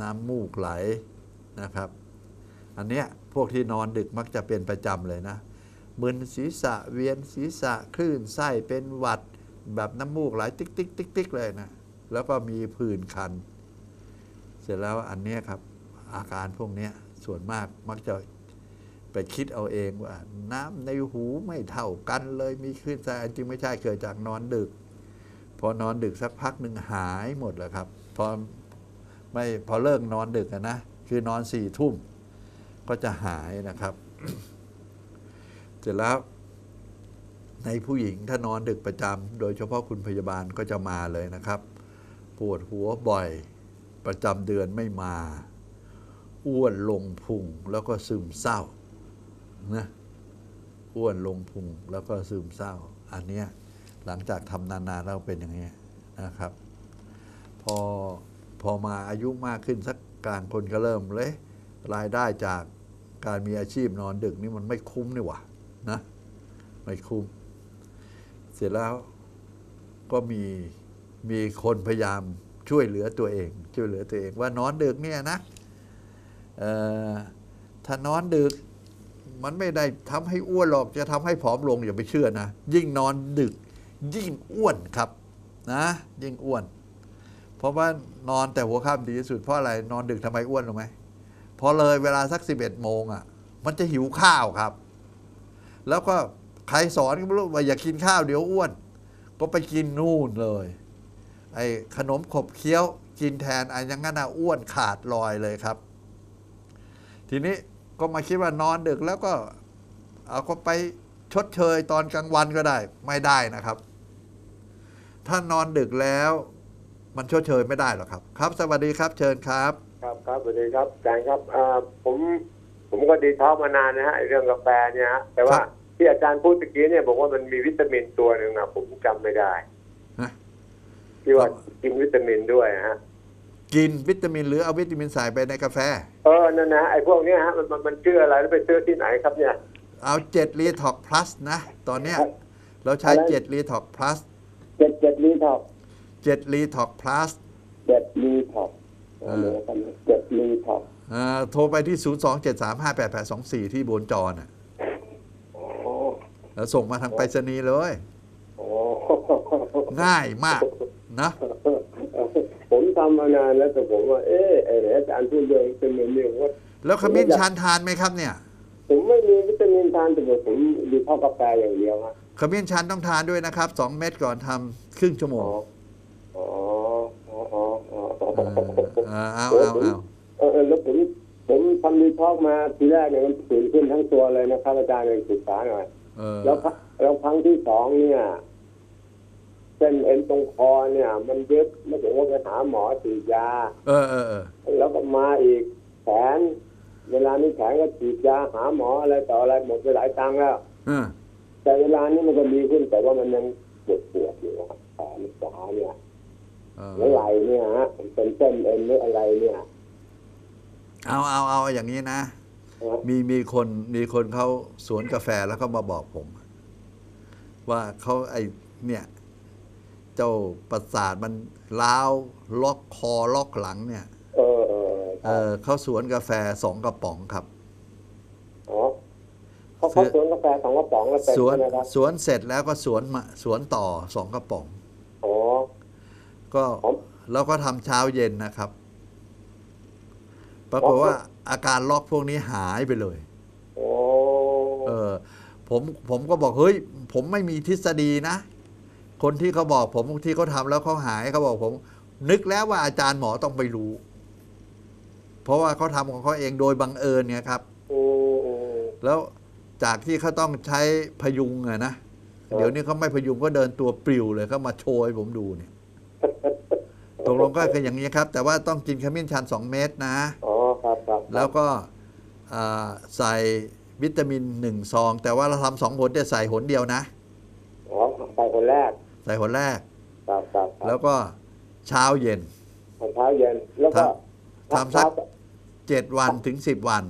น้ำมูกไหลนะครับ อันเนี้ยพวกที่นอนดึกมักจะเป็นประจำเลยนะมึนศีรษะเวียนศีรษะคลื่นไส้เป็นหวัด แบบน้ำมูกไหลติ๊กติ๊กติ๊กติ๊กเลยนะ แล้วก็มีผื่นคัน เสร็จแล้วอันเนี้ยครับอาการพวกเนี้ยส่วนมากมักจะไปคิดเอาเองว่า น้ำในหูไม่เท่ากันเลยมีคลื่นไส้อันจริงไม่ใช่เกิดจากนอนดึก พอนอนดึกสักพักหนึ่งหายหมดแล้วครับ พอ ไม่พอเลิกนอนดึกนะคือนอนสี่ทุ่มก็จะหายนะครับ เสร็จแล้วในผู้หญิงถ้านอนดึกประจำโดยเฉพาะคุณพยาบาลก็จะมาเลยนะครับ ปวดหัวบ่อยประจำเดือนไม่มา อ้วนลงพุงแล้วก็ซึมเศร้านะอ้วนลงพุงแล้วก็ซึมเศร้า อันเนี้ยหลังจากทำนานๆแล้วเป็นอย่างนี้ยนะครับ พอ พอมาอายุมากขึ้นสักกลางคนก็เริ่มเลยรายได้จากการมีอาชีพนอนดึกนี่มันไม่คุ้มนี่หว่านะไม่คุ้ม เสร็จแล้วก็มีมีคนพยายามช่วยเหลือตัวเอง ช่วยเหลือตัวเองว่านอนดึกเนี่ยนะถ้านอนดึกมันไม่ได้ทำให้อ้วนหรอกจะทำให้ผอมลงอย่าไปเชื่อนะ ยิ่งนอนดึก ยิ่งอ้วนครับนะ ยิ่งอ้วน เพราะว่านอนแต่หัวค่ำดีที่สุดเพราะอะไรนอนดึกทำไมอ้วนรู้ไหมพอเลยเวลาสักสิบเอ็ดโมงอะ มันจะหิวข้าวครับ แล้วก็ใครสอนก็ไม่รู้ว่าอย่ากินข้าวเดี๋ยวอ้วน ก็ไปกินนู่นเลย ไอ้ขนมขบเคี้ยวกินแทนไอ้ยังงั้นน่ะอ้วนขาดลอยเลยครับ ทีนี้ก็มาคิดว่านอนดึกแล้วก็เอาก็ไปชดเชยตอนกลางวันก็ได้ไม่ได้นะครับ ถ้านอนดึกแล้ว มันชดเชยไม่ได้หรอกครับ ครับ สวัสดีครับเชิญครับ ครับครับสวัสดีครับอาจารย์ครับอ่าผมผมก็ดีท้อมานานนะฮะไอ้เรื่องกาแฟเนี่ยฮะแต่ว่าครับที่อาจารย์พูดตะกี้เนี่ยบอกว่ามันมีวิตามินตัวหนึ่งอะผมจำไม่ได้ฮะที่ว่าครับกินวิตามินด้วยฮะกินวิตามินหรือเอาวิตามินใส่ไปในกาแฟ เออนั่นนะไอ้พวกเนี้ยฮะมันมันมันชื่ออะไรแล้วไปซื้อที่ไหนครับเนี่ย เอา7รีท็อกพลัสนะ ตอนเนี้ยครับเราใช้อะไร7รีท็อกพลัสเจ็ดเจ็ดลีท็อก 7รีท็อกพลัสเจ็ดลีท็อกเออเจ็ดลีท็อกอ่าโทรไปที่ 027358824 ที่บนจอน่ะโอ้แล้วส่งมาทางไปรษณีย์เลยโอ้ง่ายมากนะผมทำมานานแล้วแต่ผมว่า เอ๊ะไอ้ไหนอาจารย์พูดเรื่องวิตามินเนี่ยว่าแล้วขมิ้นชันทานไหมครับเนี่ย ผมไม่มีวิตามินทานแต่ว่าผมดูข้าวกาแฟอย่างเดียวฮะขมิ้นชันต้องทานด้วยนะครับ2เม็ดก่อนทำครึ่งชั่วโมอ๋ง อ อ๋อ อ๋อ อ๋อ อ๋อ เออเอาเอาเอาเออเออแล้วผมผมทำดีท็อกมาทีแรกเนี่ยมันผื่นขึ้นทั้งตัวเลยนะครับอาจารย์เลยศึกษาหน่อยเออแล้วครั้งแล้วครั้งที่สองเนี่ยเส้นเอ็นตรงคอเนี่ย มันยึดไม่ถึงว่าไปหาหมอฉีดยา เออเออเออแล้วก็มาอีกแขนเวลานี้แขนก็ฉีดยาหาหมออะไรต่ออะไรหมดไปหลายตังค์แล้วเออแต่เวลานี้มันก็ดีขึ้นแต่ว่ามันยังปวดปวดอยู่ครับแขนขวาเนี่ย เออแล้วไหล่เนี่ยฮะเป็นเส้นเอ็นหรืออะไรเนี่ย เอาเอาเอาอย่างนี้นะนะ มีมีคนมีคนเขาสวนกาแฟแล้วก็มาบอกผม ว่าเขาไอเนี่ย เจ้าประสาทมันล้าวล็อกคอล็อกหลังเนี่ย เออเออเออเขาสวนกาแฟสองกระป๋องครับอ๋อเขาเขาสวนกาแฟสองกระป๋องแล้วเป็นสวนใช่ไหมครับสวนเสร็จแล้วก็สวนมาสวนต่อสองกระป๋องอ๋อ ก็ผมแล้วก็ทำเช้าเย็นนะครับ ปรากฏว่าอาการล็อกพวกนี้หายไปเลยโอ้เออผมผมก็บอกเฮ้ย ผมไม่มีทฤษฎีนะ คนที่เขาบอกผมที่เขาทำแล้วเขาหายเขาบอกผม นึกแล้วว่าอาจารย์หมอต้องไปรู้ เพราะว่าเขาทำของเขาเองโดยบังเอิญเนี่ยครับโอ้โอ้แล้วจากที่เขาต้องใช้พยุงอะนะครับเดี๋ยวนี้เขาไม่พยุงก็เดินตัวปลิวเลยเขามาโชว์ให้ผมดูเนี่ย ตกลงก็คืออย่างนี้ครับ แต่ว่าต้องกินขมิ้นชัน 2 เม็ดนะ อ๋อครับครับแล้วก็อ่าใส่วิตามินหนึ่งซอง แต่ว่าเราทำสองหนจะใส่หนเดียวนะอ๋อไปคนแรก ใส่หนแรกครับครับครับแล้วก็เช้าเย็นตอนเช้าเย็นแล้วก็ทำทำสักเจ็ดวันถึงสิบวัน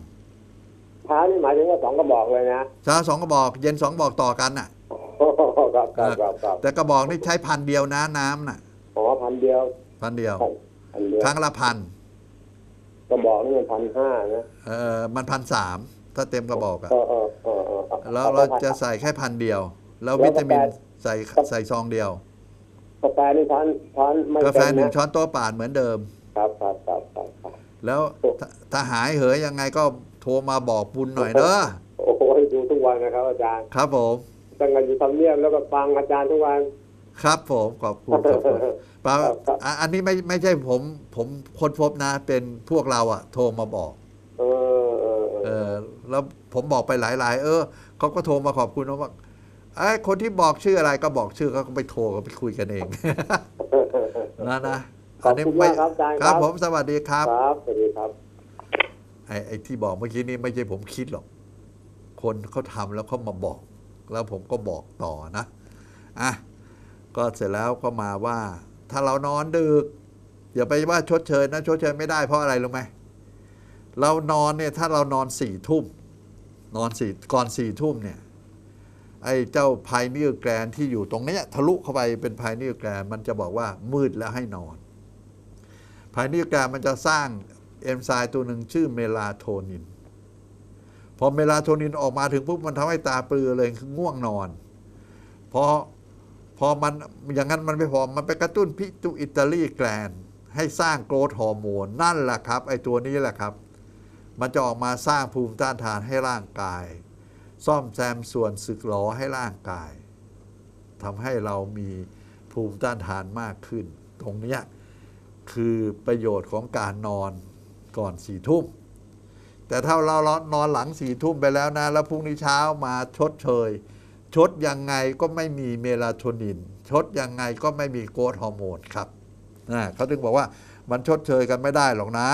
เช้านี่หมายถึงว่าสองกระบอกเลยนะเช้าสองกระบอก เย็นสองกระบอกต่อกันน่ะครับครับครับครับแต่กระบอกนี่ใช้พันเดียวนะน้ำน่ะ อ๋อพันเดียวพันเดียวพันเดียวครั้งละพันกระบอกนี่มันพันห้านะเออมันพันสามถ้าเต็มกระบอกอะเออเออเออเออแล้วเราจะใส่แค่พันเดียว แล้ววิตามินใส่ใส่ซองเดียวกาแฟนี่ช้อนช้อนไม่กาแฟเต็มหนึ่งนะช้อนโต๊ะป่านเหมือนเดิม ครับครับครับครับครับแล้วถ้าถ้าหายเหยยังไงก็โทรมาบอกบุญหน่อยเด้อโอ้โหดูทุกวันนะครับอาจารย์ ครับผมตั้งแต่อยู่ทำเนียบแล้วก็ฟังอาจารย์ทุกวัน ครับผมขอบคุณขอบคุณเปล่าครับครับอะอันนี้ไม่ไม่ใช่ผม ผมค้นพบนะ เป็นพวกเราอะโทรมาบอกเออเออเอเอออแล้วผมบอกไปหลาย ๆ เออเขาก็โทรมาขอบคุณนะว่าไอ้ยคนที่บอกชื่ออะไรก็บอกชื่อเขาก็ไปโทรก็ไปคุยกันเองนะนะขอบคุณมากครับอาจารย์ครับ ผมสวัสดีครับครับสวัสดีครับไอ้ไอ้ที่บอกเมื่อกี้นี้ไม่ใช่ผมคิดหรอก คนเขาทำแล้วเขามาบอก แล้วผมก็บอกต่อนะอะ ก็เสร็จแล้วก็มาว่า ถ้าเรานอนดึกอย่าไปว่าชดเชยนะชดเชยไม่ได้เพราะอะไรรู้ไหมเรานอนเนี่ยถ้าเรานอนสี่ทุ่มนอนสี่ก่อนสี่ทุ่มเนี่ยไอ้เจ้าพายนิวแกรนที่อยู่ตรงนี้ทะลุเข้าไปเป็นพายนิวแกรนมันจะบอกว่ามืดแล้วให้นอนพายนิวแกรนมันจะสร้างเอนไซม์ตัวหนึ่งชื่อเมลาโทนิน พอเมลาโทนินออกมาถึงปุ๊บมันทำให้ตาเปลือเลยคือง่วงนอนพอ พอมันอย่างนั้นมันไม่พอ มันไปกระตุ้นพิจุอิตาลีแกลนให้สร้างโกรทฮอร์โมนนั่นแหละครับ ไอ้ตัวนี้แหละครับ มันจะออกมาสร้างภูมิต้านทานให้ร่างกาย ซ่อมแซมส่วนสึกหรอให้ร่างกายทำให้เรามีภูมิต้านทานมากขึ้น ตรงนี้คือประโยชน์ของการนอนก่อนสี่ทุ่มแต่ถ้าเรานอนหลังสี่ทุ่มไปแล้วนะ แล้วพรุ่งนี้เช้ามาชดเชย ชดยังไงก็ไม่มีเมลาโทนิน ชดยังไงก็ไม่มีโกรทฮอร์โมนครับนะเขาถึงบอกว่ามันชดเชยกันไม่ได้หรอกนะ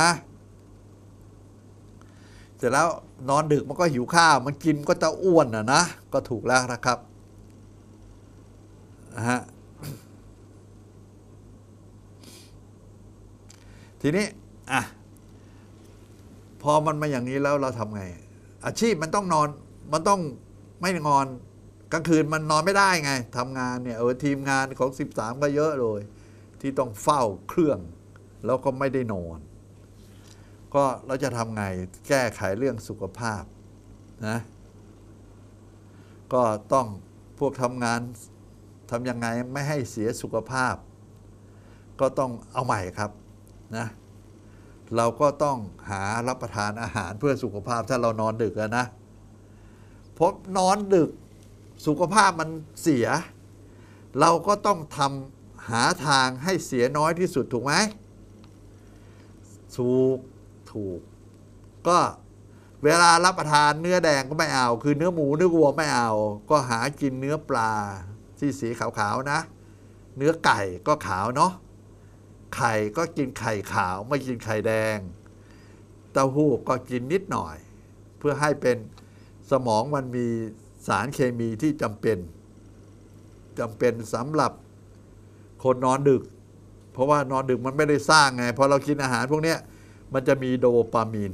เสร็จแล้วนอนดึกมันก็หิวข้าว มันกินก็จะอ้วนนะนะ ก็ถูกแล้วนะครับนะฮะทีนี้อะพอมันมาอย่างนี้แล้วเราทำไง อาชีพมันต้องนอนมันต้องไม่นอน กลางคืนมันนอนไม่ได้ไงทำงานเนี่ยเออทีมงานของ 13 ก็เยอะเลย ที่ต้องเฝ้าเครื่อง แล้วก็ไม่ได้นอน ก็เราจะทำไงแก้ไขเรื่องสุขภาพนะก็ต้องพวกทำงานทำยังไงไม่ให้เสียสุขภาพ ก็ต้องเอาใหม่ครับนะเราก็ต้องหารับประทานอาหารเพื่อสุขภาพถ้าเรานอนดึกนะเพราะนอนดึก สุขภาพมันเสีย เราก็ต้องทำหาทางให้เสียน้อยที่สุดถูกไหมถูกถูก ก็เวลารับประทานเนื้อแดงก็ไม่เอา คือเนื้อหมูเนื้อวัวไม่เอา ก็หากินเนื้อปลาที่สีขาวๆนะ เนื้อไก่ก็ขาวเนาะไข่ก็กินไข่ขาวไม่กินไข่แดง เต้าหู้ก็กินนิดหน่อย เพื่อให้เป็นสมองมันมี สารเคมีที่จำเป็นจำเป็นสำหรับคนนอนดึก เพราะว่านอนดึกมันไม่ได้สร้างไงพอเรากินอาหารพวกนี้มันจะมีโดปามีน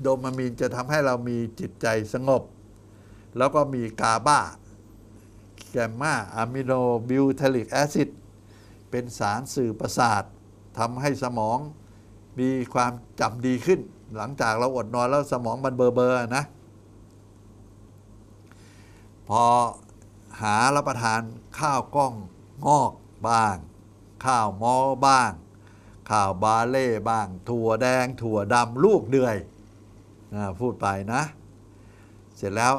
โดปามีนจะทำให้เรามีจิตใจสงบ แล้วก็มีกาบาแกมมาอะมิโนบิวเทลิกแอซิดเป็นสารสื่อประสาททำให้สมองมีความจำดีขึ้น หลังจากเราอดนอนแล้วสมองมันเบอร์เบอร์นะ พอหารับประทานข้าวกล้องงอกบ้าง ข้าวมอบ้าง ข้าวบาเล่บ้าง ถั่วแดง ถั่วดำลูกเดือยอาพูดไปนะ เสร็จแล้ว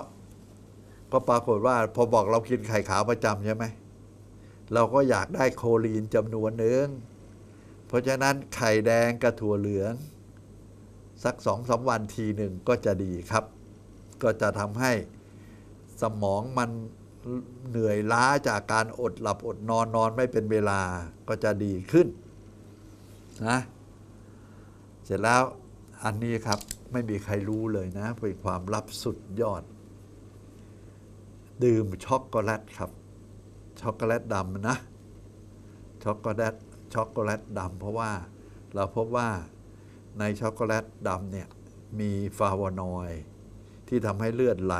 ก็ปรากฏว่าพอบอกเรากินไข่ขาวประจำใช่ไหมเราก็อยากได้โคลีนจำนวนหนึ่งเพราะฉะนั้นไข่แดงกับถั่วเหลือง สักสองสาวันทีหนึ่งก็จะดีครับ ก็จะทำให้ สมองมันเหนื่อยล้าจากการอดหลับอดนอนนอนไม่เป็นเวลาก็จะดีขึ้นนะเสร็จแล้วอันนี้ครับไม่มีใครรู้เลยนะเป็นความลับสุดยอด ดื่มช็อกโกแลตครับ ช็อกโกแลตดำนะ ช็อกโกแลตช็อกโกแลตดำเพราะว่าเราพบว่าในช็อกโกแลตดำเนี่ยมีฟลาวานอยด์ที่ทำให้เลือดไหล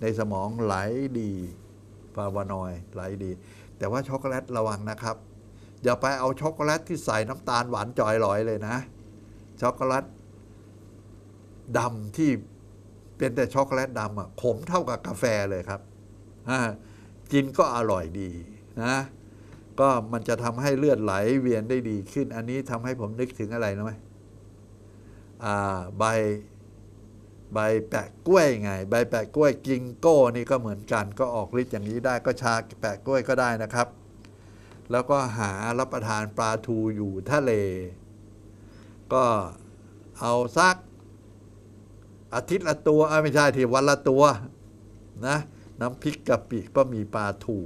ในสมองไหลดีฟลาวานอยด์ไหลดี แต่ว่าช็อกโกแลตระวังนะครับ อย่าไปเอาช็อกโกแลตที่ใส่น้ำตาลหวานจอยลอยเลยนะ ช็อกโกแลตดำที่เป็นแต่ช็อกโกแลตดำอะขมเท่ากับกาแฟเลยครับอ่ากินก็อร่อยดีนะก็มันจะทำให้เลือดไหลเวียนได้ดีขึ้น อันนี้ทำให้ผมนึกถึงอะไรนะไหมอ่าใบ ใบแปะกล้วยไง ใบแปะกล้วยกิงโก้นี่ก็เหมือนกัน ก็ออกฤทธิ์อย่างนี้ได้ก็ชาแปะกล้วยก็ได้นะครับ แล้วก็หารับประทานปลาทูอยู่ทะเล ก็เอาสัก อาทิตย์ละตัวไม่ใช่ทีวันละตัวนะน้ำพริกกะปิก็มีปลาทู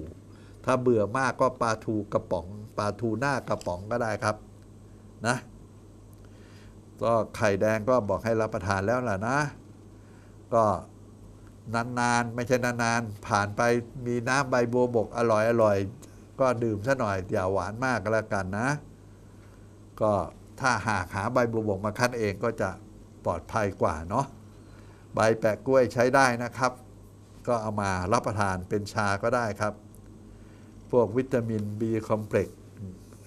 ถ้าเบื่อมากก็ปลาทูกระป๋องปลาทูหน้ากระป๋องก็ได้ครับนะก็ไข่แดงก็บอกให้รับประทานแล้วล่ะนะ ก็นานๆ ไม่ใช่นานๆ ผ่านไปมีน้ำใบบัวบกอร่อยอร่อยก็ดื่มซะหน่อยอย่าหวานมากก็แล้วกันนะ ก็ถ้าหากหาใบบัวบกมาคั้นเองก็จะปลอดภัยกว่าเนาะใบแปะกล้วยใช้ได้นะครับ ก็เอามารับประทานเป็นชาก็ได้ครับ พวกวิตามิน B คอมเพล็กซ์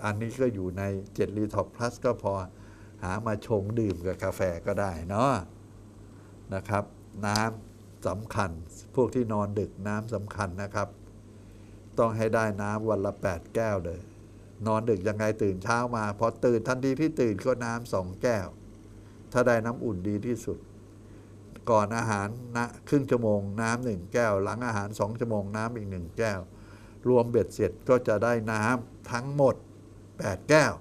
อันนี้ก็อยู่ใน7รีทอปพลัสก็พอหามาชงดื่มกับกาแฟก็ได้เนาะนะครับ น้ำสำคัญ พวกที่นอนดึกน้ำสำคัญนะครับ ต้องให้ได้น้ำวันละ 8 แก้วเลย นอนดึกยังไงตื่นเช้ามาพอตื่นทันทีที่ตื่นก็น้ำสองแก้ว ถ้าได้น้ำอุ่นดีที่สุด ก่อนอาหารนะครึ่งชั่วโมงน้ำหนึ่งแก้ว หลังอาหารสองชั่วโมงน้ำอีกหนึ่งแก้ว รวมเบ็ดเสร็จก็จะได้น้ำทั้งหมด 8 แก้ว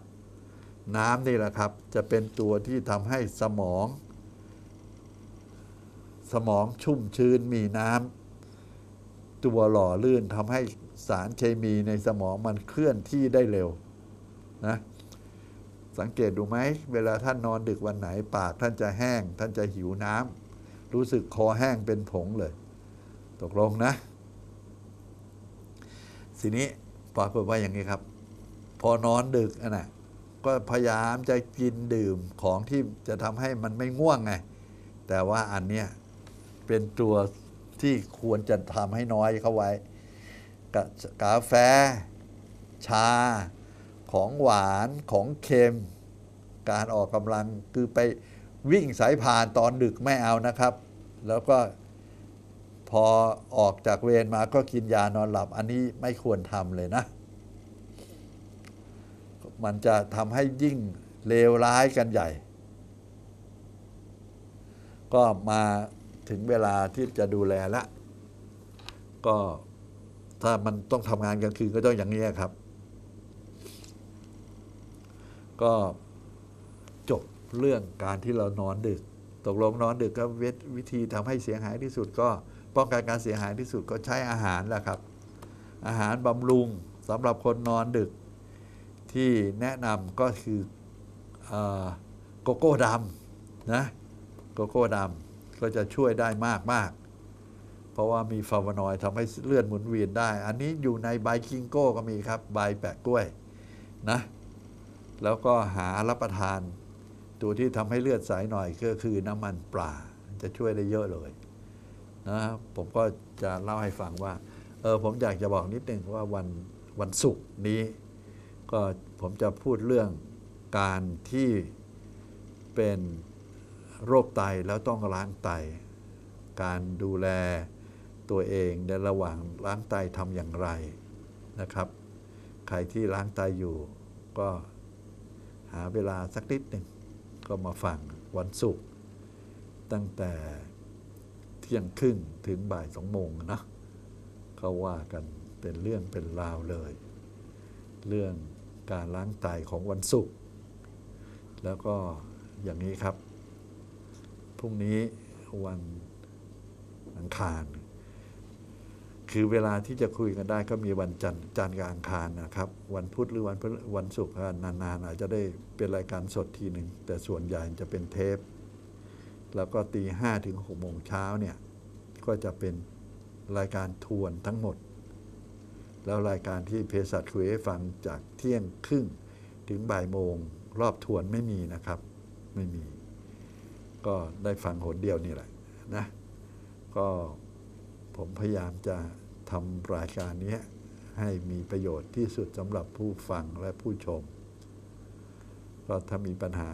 น้ำนี่แหละครับ จะเป็นตัวที่ทำให้สมอง สมองชุ่มชื้นมีน้ำตัวหล่อลื่นทำให้สารเคมีในสมองมันเคลื่อนที่ได้เร็วนะสังเกตดูไหมเวลาท่านนอนดึกวันไหนปากท่านจะแห้ง ท่านจะหิวน้ำรู้สึกคอแห้งเป็นผงเลย ตกลงนะ ทีนี้ปรากฏว่าอย่างนี้ครับ พอนอนดึกอะนะก็พยายามจะกินดื่มของที่จะทำให้มันไม่ง่วงไง แต่ว่าอันเนี้ย เป็นตัวที่ควรจะทำให้น้อยเข้าไว้กากาแฟ ชา ของหวานของเค็ม การออกกำลังคือไปวิ่งสายพานตอนดึกไม่เอานะครับ แล้วก็พอออกจากเวรมาก็กินยานอนหลับ อันนี้ไม่ควรทำเลยนะ มันจะทำให้ยิ่งเลวร้ายกันใหญ่ ก็มา ถึงเวลาที่จะดูแลละ ก็ถ้ามันต้องทำงานกลางคืนก็ต้องอย่างนี้ครับ ก็จบเรื่องการที่เรานอนดึก ตกลงนอนดึกก็ววิธีทำให้เสียหายที่สุด ก็ป้องกันการเสียหายที่สุดก็ใช้อาหารแหละครับ อาหารบำรุงสำหรับคนนอนดึกที่แนะนำก็คืออโกโก้ดำนะโกโก้ดำ ก็จะช่วยได้มากมากเพราะว่ามีฟลาวานอยด์ทำให้เลือดหมุนเวียนได้ อันนี้อยู่ในใบคิงโก้ก็มีครับ ใบแปะกล้วยนะ แล้วก็หารับประทาน ตัวที่ทำให้เลือดใสหน่อยก็คือน้ำมันปลาจะช่วยได้เยอะเลยนะผมก็จะเล่าให้ฟังว่าเออผมอยากจะบอกนิดนึงว่าวันวันศุกร์นี้ ก็ผมจะพูดเรื่องการที่เป็น โรคไตแล้วต้องล้างไต การดูแลตัวเองในระหว่างล้างไตทำอย่างไรนะครับ ใครที่ล้างไตอยู่ก็หาเวลาสักนิดหนึ่งก็มาฟังวันศุกร์ตั้งแต่เที่ยงครึ่งถึงบ่ายสองโมงนะเขาว่ากันเป็นเรื่องเป็นราวเลย เรื่องการล้างไตของวันศุกร์แล้วก็อย่างนี้ครับ รุ่งนี้วันอังคาร คือเวลาที่จะคุยกันได้ก็มีวันจันทร์จันทร์กับอังคารนะครับ วันพุธหรือวันวันศุกร์นานๆ อาจจะได้เป็นรายการสดทีหนึ่งแต่ส่วนใหญ่จะเป็นเทป แล้วก็ตีห้าถึงหกโมงเช้าเนี่ยก็จะเป็นรายการทวนทั้งหมด แล้วรายการที่เพศัตคุยให้ฟังจากเที่ยงครึ่งถึงบ่ายโมง รอบทวนไม่มีนะครับ ไม่มี ก็ได้ฟังหนเดียวนี่แหละนะก็ผมพยายามจะทำรายการนี้ให้มีประโยชน์ที่สุดสำหรับผู้ฟังและผู้ชม ก็ถ้ามีปัญหา